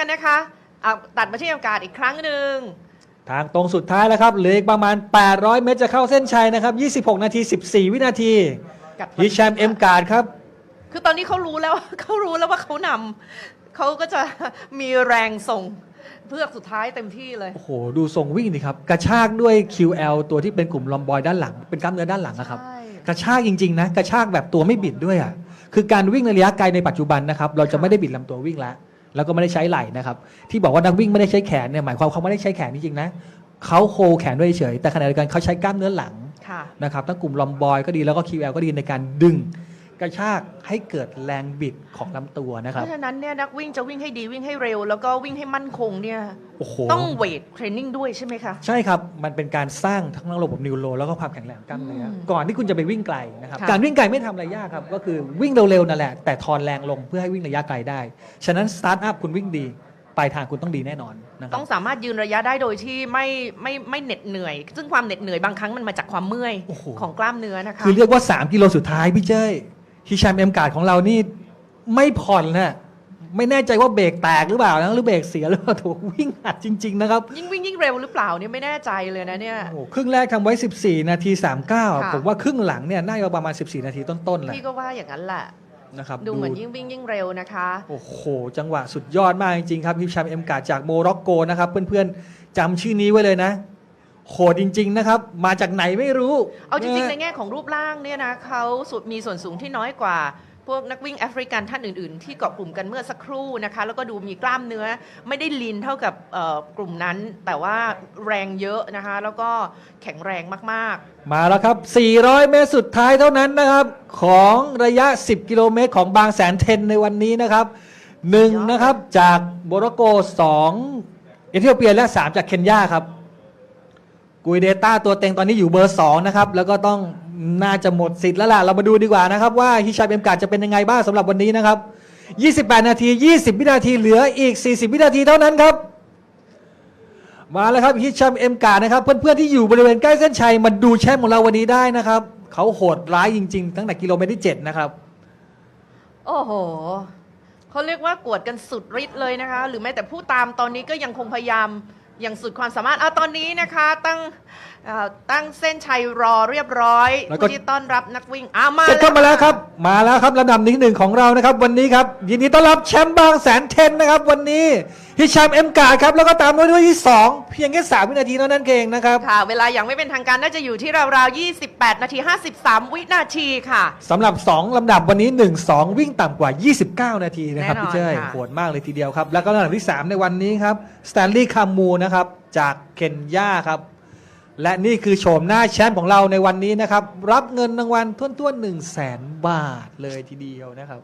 กันนะคะเอาตัดมาที่อากาศอีกครั้งหนึ่ง ทางตรงสุดท้ายแล้วครับเหลืออีกประมาณ 800 เมตรจะเข้าเส้นชัยนะครับ 26 นาที 14 วินาทีกับฮิแชมเอ็มการ์ดครับ คือตอนนี้เขารู้แล้ว เขารู้แล้วว่าเขานำเขาก็จะมีแรงส่งเพื่อกสุดท้ายเต็มที่เลย โอ้โห ดูทรงวิ่งดิครับ กระชากด้วย QL ตัวที่เป็นกลุ่มลอมบอยด้านหลัง เป็นกล้ามเนื้อด้านหลังนะครับ ใช่ กระชากจริง ๆ นะ กระชากแบบตัวไม่บิดด้วยอะคือการวิ่งในระยะไกลในปัจจุบันนะครับ เราจะไม่ได้บิดลำตัววิ่งแล้ว แล้วก็ไม่ได้ใช้ไหล่นะครับ ที่บอกว่านักวิ่งไม่ได้ใช้แขนเนี่ยหมายความเขาไม่ได้ใช้แขนจริงๆนะเขาโคแขนด้วยเฉยแต่ขณะเดียวกันเขาใช้กล้ามเนื้อหลังค่ะนะครับทั้งกลุ่มลอมบอยก็ดีแล้วก็ QL ก็ดีในการดึง กระชากให้เกิดแรงบิดของลำตัวนะคเพรับราะฉะนั้นเนี่ยนักวิ่งจะวิ่งให้ดีวิ่งให้เร็ว แล้วก็วิ่งให้มั่นคงเนี่ยโอ้โห ต้องเวทเทรนนิ่งด้วยใช่ไหมคะ ใช่ครับ มันเป็นการสร้างทั้งระบบนิวโรแล้วก็ความแข็งแรงของกล้ามเนื้ออมก่อนที่คุณจะไปวิ่งไกลนะครับ ค่ะ การวิ่งไกลไม่ทำอะไรยากครับ ก็คือวิ่งเร็วๆนั่นแหละ แต่ทอนแรงลงเพื่อให้วิ่งระยะไกลได้ ฉะนั้นสตาร์ทอัพคุณวิ่งดี ปลายทางคุณต้องดีแน่นอนนะครัต้บองสามารถยืนระยะได้โดยที่ไม่ไม่ไม่เหน็ดเหนื่อย ซึ่งความเหน็ดเหนื่อยบางครั้งมันมาจากความเมื่อยโอ้โห ของกล้ามเนื้อนะคะ คือเรียกว่า 3 กิโลสุดท้ายพี่เจ้ย ฮิชามเอ็มการ์ดของเรานี่ไม่ผ่อนนะไม่แน่ใจว่าเบรกแตกหรือเปล่านะหรือเบรกเสียหรือเปล่าถูกวิ่งอัดจริง ๆ นะครับ ยิ่งวิ่งยิ่งเร็วหรือเปล่าเนี่ยไม่แน่ใจเลยนะเนี่ยโอ้โหครึ่งแรกทำไว้ 14 นาทีค่ะ39 ผมว่าครึ่งหลังเนี่ยน่าจะประมาณ 14 นาทีต้นๆแหละพี่ก็ว่าอย่างนั้นแหละนะครับดูเหมือนยิ่งวิ่งยิ่งเร็วนะคะ โอ้โห จังหวะสุดยอดมากจริงๆครับฮิชามเอ็มการ์ดจากโมร็อกโกนะครับเพื่อนๆจำชื่อนี้ไว้เลยนะ โหดจริง ๆ นะครับ มาจากไหนไม่รู้ เอาจริง ๆ ในนะแง่ของรูปร่างเนี่ยนะเขาสุดมีส่วนสูงที่น้อยกว่า พวกนักวิ่งแอฟริกันท่านอื่น ๆ ที่เกาะกลุ่มกันเมื่อสักครู่นะคะ แล้วก็ดูมีกล้ามเนื้อไม่ได้ลีนเท่ากับเอ่อกลุ่มนั้น แต่ว่าแรงเยอะนะคะ แล้วก็แข็งแรงมากมาแล้วครับ 400 เมตรสุดท้ายเท่านั้นนะครับ ของระยะ 10 กิโลเมตรของบางแสนเทนในวันนี้นะครับหนึ่งนะครับจากโมร็อกโก2เอธิโอเปียและ 3 จากเคนยาครับ กุยเดต้าตัวเต็งตอนนี้อยู่เบอร์2นะครับ แล้วก็ต้องน่าจะหมดสิทธิ์แล้วล่ะ เรามาดูดีกว่านะครับ ว่าฮิชาเบมกาดจะเป็นยังไงบ้างสำหรับวันนี้นะครับ 28 นาที 20 วินาทีเหลืออีก 40 วินาทีเท่านั้นครับ มาแล้วครับฮิชามเอ็มกาดนะครับ เพื่อนๆที่อยู่บริเวณใกล้เส้นชัยมาดูแชมป์ของเราวันนี้ได้นะครับเขาโหดร้ายจริงๆ ตั้งแต่กิโลเมตรที่ 7 นะครับ โอ้โหเขาเรียกว่ากวดกันสุดฤทธิ์เลยนะคะ หรือแม้แต่ผู้ตามตอนนี้ก็ยังคงพยายาม อย่างสุดความสามารถอะตอนนี้นะคะตั้งเอ่อตั้งเส้นชัยรอเรียบร้อยแล้วก็ ผู้ที่ต้อนรับนักวิ่งอะมาเสร็จเข้ามาแล้วครับ มาแล้วครับลำดับที่หนึ่งของเรานะครับ วันนี้ครับยินดีต้อนรับแชมป์บางแสนเทนนะครับ วันนี้ ฮิชามเอ็มการ์ดครับ แล้วก็ตามด้วยด้วยที่ 2 เพียงแค่3วินาทีเท่านั้นเองนะครับ ค่ะ เวลาอย่างไม่เป็นทางการน่าจะอยู่ที่ราวๆ 28 นาที 53 วินาทีค่ะสำหรับ 2 ลำดับวันนี้ 1 2 วิ่งต่ำกว่า 29 นาทีนะครับแน่นอนพี่เจ้ยค่ะโหดมากเลยทีเดียวครับ แล้วก็ลำดับที่ 3 ในวันนี้ครับสแตนลีย์คามูนะครับจากเคนยาครับและนี่คือโฉมหน้าแชมป์ของเราในวันนี้นะครับ รับเงินรางวัลทุ่นๆ1 0 0 0 0แสนบาทเลยทีเดียวนะครับ